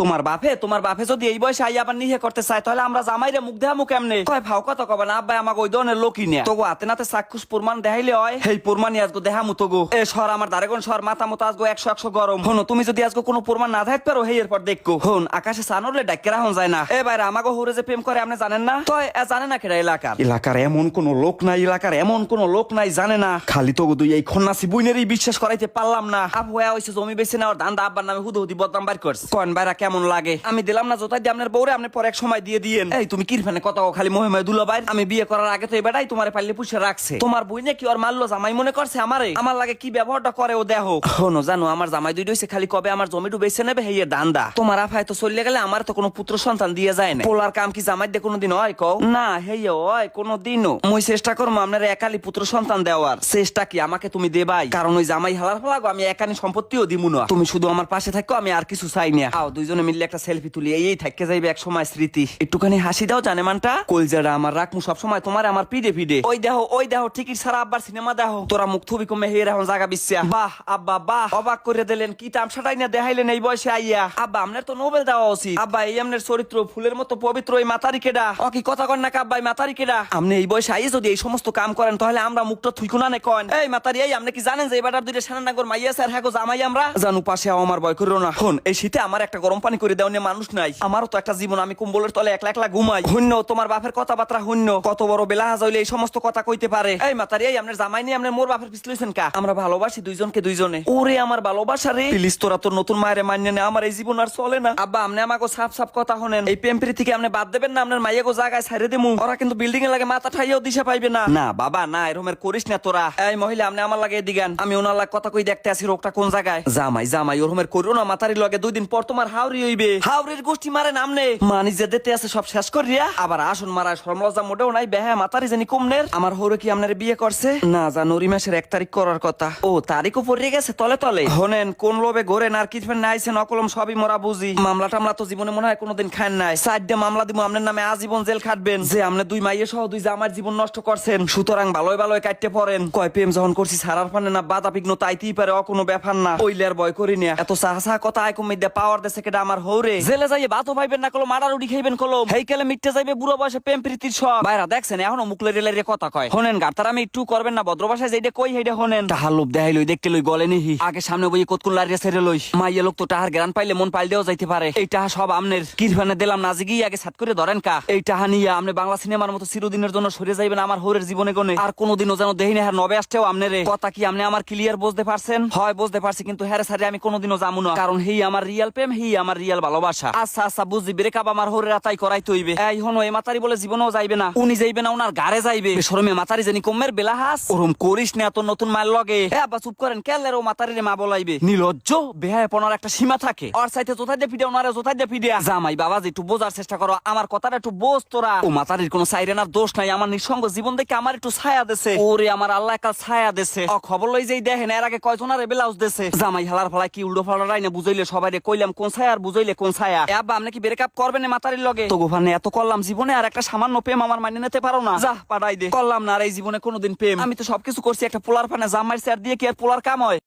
তোমার বাপে তোমার বাপে যদি এই বয়সে আই আবার নিহে করতে চায়, তাহলে আমরা জামাইরে মুখ দেহামু কেমনে কয়, ভাও কথা কবে না, আব্বাই আমাকে ওই ধরনের লোকই নেয়। তগো হাতে নাতে চাক্ষুষ প্রমাণ দেখাইলে হয় সেই প্রমাণই আজগো দেহামু তগো এ সর আমার দারেগন সর, মাথা মতো আজগো একশো একশো গরম। হনো, তুমি যদি আজগো কোনো প্রমাণ না থাকতে পারো, হেই এরপর দেখো হন, আকাশে সানলে ডাক্কে রাখুন যায় না। এ বাইরে আমাকে হুরে যে প্রেম করে, আপনি জানেন না? তো জানে না কেডা এলাকার। এলাকার এমন কোন লোক নাই, এলাকার এমন কোন লোক নাই, জানে না। খালি তো দুই এই খন্নাসি বুইনেরই বিশ্বাস করাইতে পারলাম না। আবু হয়ে হইছে জমি বেছে নেওয়ার ধান্দা, আব্বার নামে হুদু হুদি বদনাম বার করছে। কন বাইরা কেমন লাগে? আমি দিলাম না জোতাই দিয়ে আপনার বউরে আপনি পরে এক সময় দিয়ে দিয়েন। এই তুমি কিরফানে কত খালি মহে মহে দুলো বাইর আমি বিয়ে করার আগে তো এই বেটাই তোমার পাল্লে পুষে রাখছে। তোমার বুইনে কি ওর মারলো জামাই মনে করছে আমারে? আমার লাগে কি ব্যবহারটা করে ও দেহ হনো জানো আমার জামাই দুই হইছে খালি কবে আমার জমিটু বেছে নেবে হেয়ে দান্দা। তোমার আফায় তো চলে গেলে আমার তো কোনো পুত্র সন্তান দিয়ে যায় না। পোলার কাম কি জামাই দিয়ে কোনোদিন হয় কও? না হেয়ে হয় কোনোদিনও। মুই চেষ্টা করব আপনার একালি পুত্র সন্তান দেওয়ার। চেষ্টা কি আমাকে তুমি দেবাই? কারণ ওই জামাই হালার ফলাগো আমি একানি সম্পত্তিও দিমু না। তুমি শুধু আমার পাশে থাকো আমি আর কিছু চাই না। আও দুইজনে মিললে একটা সেলফি তুলি, এই থাকতে যাইবে এক সময় স্মৃতি। একটুখানি হাসি দাও, জানে মানটা? কলজারা আমার রাখমু সব সময় তোমার, আমার পিডে পিডে ওই দেহ ওই দেহ টিকিট ছাড়া আব্বার সিনেমা দেহ তোরা মুখ থুবি কমে হেয়ে এখন জায়গা বিশ্বা বাহ, আব্বা, বাহ। অবাক করে দিলেন, কি তামসাটাই না দেখাইলেন এই বয়সে আইয়া। আব্বা আপনার তো নোবেল দেওয়া উচিত। আব্বা, এই আপনার চরিত্র ফুলের মতো পবিত্র এই মাতারি কেডা? ও কি কথা কন না আব্বাই মাতারি কেডা? আপনি এই বয়সে আইয়ে যদি এই সমস্ত কাম করেন, তাহলে আমরা মুখটা থুইকুনা নে কন। এই মাতারি, এই, আপনি কি জানেন যে এবার দুইটা সেনানাগর মাইয়া স্যার হ্যাঁ জামাই আমরা? জানু পাশে আমার ভয় করিও না। হন, এই শীতে আমার একটা গরম পানি করে দেওয়া মানুষ নাই। আমারও তো একটা জীবন, আমি কুম্বলের তলে একলা একলা ঘুমাই। শূন্য, তোমার বাপের কথাবার্তা শূন্য। কত বড় বেলা হইলে এই সমস্ত কথা কইতে পারে। এই মাতারি, এই আপনার জামাই নিয়ে আপনার মোর বাপের পিছলেছেন কা? আমরা ভালোবাসি দুইজনকে দুইজনে। ওরে আমার ভালোবাসা রে। প্লিজ, তোরা তোর নতুন মায়ের মান্য নে। আমার এই জীবন আর চলে না। আব্বা, আপনি আমাকে সাফ সাফ কথা হনেন এই প্রেমপ্রি থেকে আপনি বাদ দেবেন না? আপনার মাইয়াকে জায়গায় ছাড়ে দেবো ওরা কিন্তু বিল্ডিং এর লাগে মাথা ঠাইয়াও দিশা পাইবে না। না, বাবা, না এরমের করিস না তোরা। এই মহিলা, আপনি আমার লাগে দিগান আমি ওনার লাগে কথা কই দেখতে আসি রোগটা কোন জায়গায়? জামাই জামাই ওরমের করিও না। মাতারি লগে দুই দিন পর তোমার হাওড়ি হইবে। গোষ্ঠী মারে মানি যে দিতে আছে সব শেষ করিয়া আবার আসন মারা শরম লজ্জা মোটেও নাই মাতারি জানি কমনের। আমার কি আপনার বিয়ে করছে? না জানুয়ারি মাসের এক তারিখ করার কথা। ও তারিখও পড়ে গেছে তলে তলে। হনেন, কোন লোভে ঘোরেন সবই বুঝি। মামলা টামলা তো জীবনে মনে হয় কোনোদিন খান নাই। মামলা দিব নামে আজীবন জেল খাটবেন। যে আপনি দুই মাইয়ে সহ দুই জামার জীবন নষ্ট করছেন, সুতরাং ভালোই ভালোই কাটতে পড়েন। কয় প্রেম যখন করছি সারার পানে না, বাধা বিঘ্ন তাইতেই পারে, অ কোনো ব্যাপার না। ওইলে আর ভয় করি না। এত সাহা সাহা কথা আয় কমে দিয়ে পাওয়ার দেশে কেটা আমার হৌরে। জেলে যাইয়ে বাতো পাইবেন না কলো মারার উড়ি খাইবেন কলম। হেই কেলে মিটতে যাইবে বুড়ো বয়সে প্রেম প্রীতির সব বাইরা দেখছেন এখনও মুকলে রেলের কথা কয়। হনেন গাতার আমি একটু করবেন না ভদ্র ভাষায় যেটা কই হেইটা হনেন তাহার লোভ দেখাই লই দেখতে লই গলে নিহি। আগে সামনে বই কতকুন লারিয়া ছেড়ে লই মাইয়ে লোক তো তাহার জ্ঞান পাইলে মন পাইল দেওয়া যাইতে পারে। এই টাহা সব আমনের। কিরফানে দিলাম নাজি গিয়ে আগে সাত করে ধরেন কা। এই টাহা নিয়ে আপনি বাংলা সিনেমার মতো চিরদিনের জন্য সরে যাইবেন আমার হৌরের জীবনে গনে আর কোনোদিনও যেন দেহি না হ্যাঁ নবে আসতেও আমনেরে কথা কি আপনি আমার ক্লিয়ার বুঝতে পারছেন? হয় বুঝতে পারছি কিন্তু হ্যাঁ সারে আমি কোনোদিনও যাব না। কারণ হেই আমার রিয়েল প্রেম হেই আমার রিয়াল ভালোবাসা। আচ্ছা আচ্ছা বুঝি ব্রেকআপ আমার হরের আতাই করাই তৈবে এই হনো, এই মাতারি বলে জীবনেও যাইবে না। উনি যাইবে না ওনার গাড়ে যাইবে। শরমে মাতারি জানি কমের বেলা হাস। ওরম করিস না তোর নতুন মায়ের লগে। এ আব্বা, চুপ করেন। কেলের ও মাতারিরে মা বলাইবে। নির্লজ্জ বেহায় পনার একটা সীমা থাকে। ওর সাইতে তোথায় দিয়ে ফিডে ওনারে যোথায় দিয়ে ফিডে জামাই বাবা যে একটু বোঝার চেষ্টা করো। আমার কথাটা একটু বোঝ তোরা। ও মাতারির কোনো সাইরেনার দোষ নাই। আমার নিঃসঙ্গ জীবন দেখে আমার একটু ছায়া দেছে। ওরে, আমার আল্লাহ কাল ছায়া দেছে। ও খবর লই যেই দেখেন, এর আগে কয়জনারে ব্লাউজ দেছে। জামাই হালার ফলায় কি উল্টো ফালার না বুঝাইলে সবাই রে কইলাম, কোন ছায়া আর বুঝাইলে কোন ছায়া? এ আব্বা আপনি কি ব্রেকআপ করবেন না মাতারির লগে? তো গোফানে এত করলাম জীবনে আর একটা সামান্য প্রেম আমার মানিয়ে নিতে পারো না। যা পাঠাই দে। করলাম না আর এই জীবনে কোনোদিন প্রেম। আমি তো সবকিছু করছি একটা পোলার ফানে জামাই স্যার দিয়ে কি আর পোলার কাম হয়?